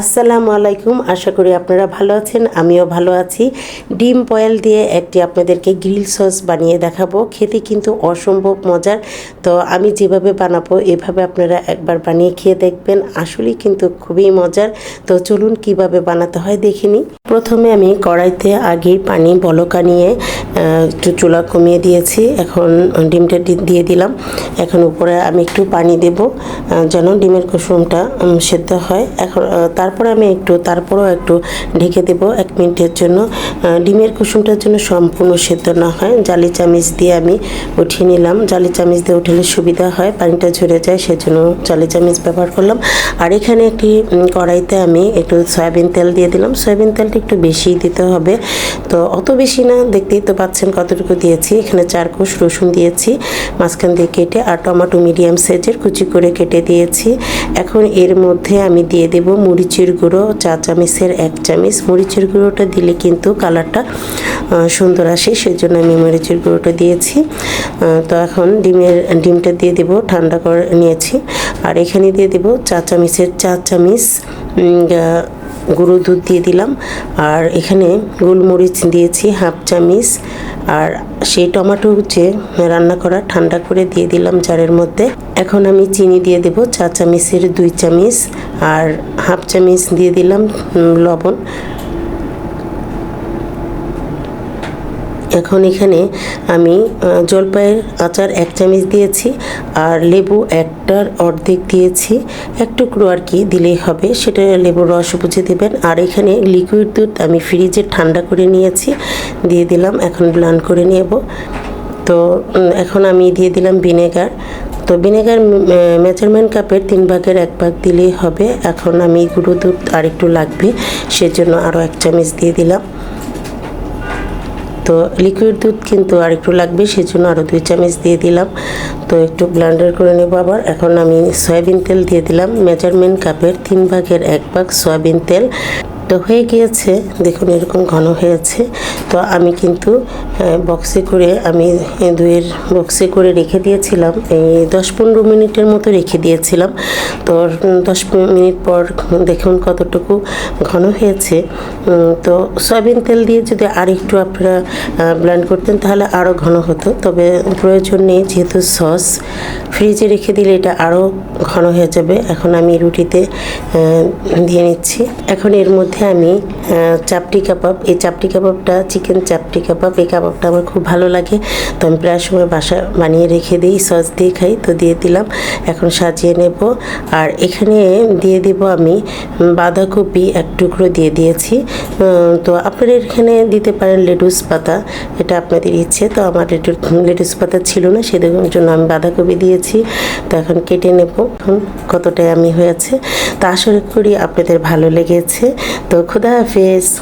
আসসালামু আলাইকুম। আশা করি আপনারা ভালো আছেন, আমিও ভালো আছি। ডিম পয়েল দিয়ে একটি আপনাদেরকে গ্রিল সস বানিয়ে দেখাবো। খেতে কিন্তু অসম্ভব মজার। তো আমি যেভাবে বানাবো, এভাবে আপনারা একবার বানিয়ে খেয়ে দেখবেন। আসলেই কিন্তু খুবই মজার। তো চলুন কীভাবে বানাতে হয় দেখে নিই। প্রথমে আমি কড়াইতে আগেই পানি, বলকা নিয়ে একটু চুলা কমিয়ে দিয়েছি। এখন ডিমটা দিয়ে দিলাম। এখন উপরে আমি একটু পানি দেব যেন ডিমের কুসুমটা সেদ্ধ হয়। এখন তারপরে আমি একটু, তারপরেও একটু ঢেকে দেব এক মিনিটের জন্য। ডিমের কুসুমটার জন্য সম্পূর্ণ সেদ্ধ না হয়। জালি চামিচ দিয়ে আমি উঠিয়ে নিলাম। জালি চামিচ দিয়ে উঠলে সুবিধা হয়, পানিটা ঝরে যায়, সেজন্য জালি চামিচ ব্যবহার করলাম। আর এখানে একটি কড়াইতে আমি একটু সয়াবিন তেল দিয়ে দিলাম। সয়াবিন তেলটা একটু বেশি দিতে হবে। তো অত বেশি না, দেখতেই তো পাচ্ছেন কতটুকু দিয়েছি। এখানে চার কোষ রসুন দিয়েছি। মাঝখান দিয়ে কেটে আর টমেটো মিডিয়াম সাইজের কুচি করে কেটে দিয়েছি। এখন এর মধ্যে আমি দিয়ে দেব মরিচের গুঁড়ো, চা চামচের এক চামিচ। মরিচের গুঁড়োটা দিলে কিন্তু কালারটা সুন্দর আসে সেই জন্য আমি মরিচের গুঁড়োটা দিয়েছি। তো এখন ডিমের, ডিমটা দিয়ে দেব, ঠান্ডা করে নিয়েছি। আর এখানে দিয়ে দেব চা চামচের, চা চামচ গুঁড়ো দুধ দিয়ে দিলাম। আর এখানে গোলমরিচ দিয়েছি, হাফ চামিচ। আর সেই টমেটো যে রান্না করা ঠান্ডা করে দিয়ে দিলাম জারের মধ্যে। এখন আমি চিনি দিয়ে দেব, চা চামিচের দুই চামিচ। আর হাফ চামিচ দিয়ে দিলাম লবণ। এখন এখানে আমি জলপাইয়ের আচার এক চামচ দিয়েছি আর লেবু একটার অর্ধেক দিয়েছি। এক টুকরো আর কি দিলেই হবে, সেটা লেবুর রস বুঝে দেবেন। আর এখানে লিকুইড দুধ আমি ফ্রিজে ঠান্ডা করে নিয়েছি, দিয়ে দিলাম, এখন ব্লান করে নেব। তো এখন আমি দিয়ে দিলাম ভিনেগার তো ভিনেগার মেজারমেন্ট কাপের তিন ভাগের এক ভাগ দিলেই হবে। এখন আমি গুঁড়ো দুধ আর একটু লাগবে, সেজন্য আরও এক চামচ দিয়ে দিলাম। তো লিকুইড দুধ কিন্তু আর একটু লাগবে, সেজন্য আরও দুই চামচ দিয়ে দিলাম। তো একটু ব্লান্ডার করে নেব আবার। এখন আমি সয়াবিন তেল দিয়ে দিলাম। মেজারমেন্ট কাপের তিন ভাগের এক ভাগ সয়াবিন তেল। তো হয়ে গিয়েছে। দেখুন এরকম ঘন হয়েছে। তো আমি কিন্তু বক্সে করে আমি এই দুইয়ের বক্সে করে রেখে দিয়েছিলাম। এই দশ পনেরো মিনিটের মতো রেখে দিয়েছিলাম। তো দশ মিনিট পর দেখুন কতটুকু ঘন হয়েছে। তো সয়াবিন তেল দিয়ে যদি আর একটু আপনারা ব্লেন্ড করতেন তাহলে আরও ঘন হতো। তবে প্রয়োজন নেই, যেহেতু সস ফ্রিজে রেখে দিলে এটা আরও ঘন হয়ে যাবে। এখন আমি রুটিতে দিয়ে নিচ্ছি। এখন এর মধ্যে আমি চাপটি কাবাব, এই চাপটি কাবাবটা, চিকেন চাপটি কাবাব, এই কাবাবটা আমার খুব ভালো লাগে। তো আমি প্রায় সময় বাসা বানিয়ে রেখে দিই, সস দিয়ে খাই, তো দিয়ে দিলাম, এখন সাজিয়ে নেব। আর এখানে দিয়ে দেব আমি বাঁধাকপি, এক টুকরো দিয়ে দিয়েছি। তো আপনারা এখানে দিতে পারেন লেটুস পাতা, এটা আপনাদের ইচ্ছে। তো আমার লেটু- লেটুস পাতা ছিল না সেদের জন্য আমি বাঁধাকপি দিয়েছি। তো এখন কেটে নেব কতটাই আমি হয়েছে তা আশা করি আপনাদের ভালো লেগেছে। Então, vez